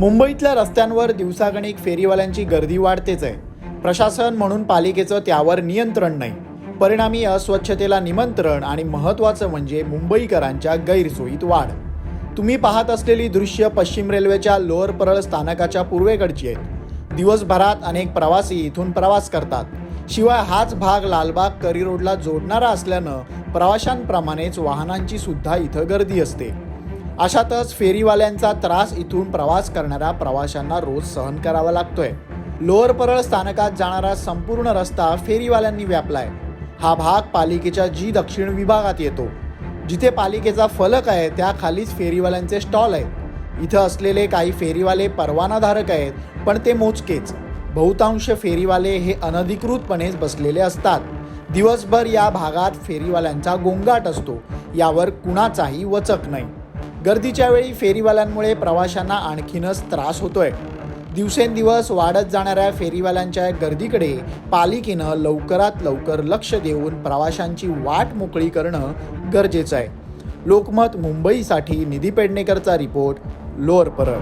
मुंबईतल्या रस्त्यांवर दिवसागणिक फेरीवाल्यांची गर्दी वाढतेच आहे. प्रशासन म्हणून पालिकेचं त्यावर नियंत्रण नाही. परिणामी अस्वच्छतेला निमंत्रण आणि महत्त्वाचं म्हणजे मुंबईकरांच्या गैरसोयीत वाढ. तुम्ही पाहत असलेली दृश्य पश्चिम रेल्वेच्या लोअर परळ स्थानकाच्या पूर्वेकडची आहेत दिवसभरात अनेक प्रवासी इथून प्रवास करतात. शिवाय हाच भाग लालबाग करी रोडला जोडणारा असल्यानं प्रवाशांप्रमाणेच वाहनांची सुद्धा इथं गर्दी असते. अशातच फेरीवाल्यांचा त्रास इथून प्रवास करणाऱ्या प्रवाशांना रोज सहन करावा लागतोय. लोअर परळ स्थानकात जाणारा संपूर्ण रस्ता फेरीवाल्यांनी व्यापलाय. हा भाग पालिकेच्या जी दक्षिण विभागात येतो. जिथे पालिकेचा फलक आहे त्या खालीच फेरीवाल्यांचे स्टॉल आहेत. इथं असलेले काही फेरीवाले परवानाधारक आहेत पण ते मोजकेच. बहुतांश फेरीवाले हे अनधिकृतपणेच बसलेले असतात. दिवसभर या भागात फेरीवाल्यांचा गोंगाट असतो. यावर कुणाचाही वचक नाही. गर्दीच्या वेळी फेरीवाल्यांमुळे प्रवाशांना आणखीनच त्रास होतोय. दिवसेंदिवस वाढत जाणाऱ्या फेरीवाल्यांच्या गर्दीकडे पालिकेनं लवकरात लवकर लक्ष देऊन प्रवाशांची वाट मोकळी करणं गरजेचं आहे. लोकमत मुंबईसाठी निधी पेडणेकरचा रिपोर्ट लोअर परळ.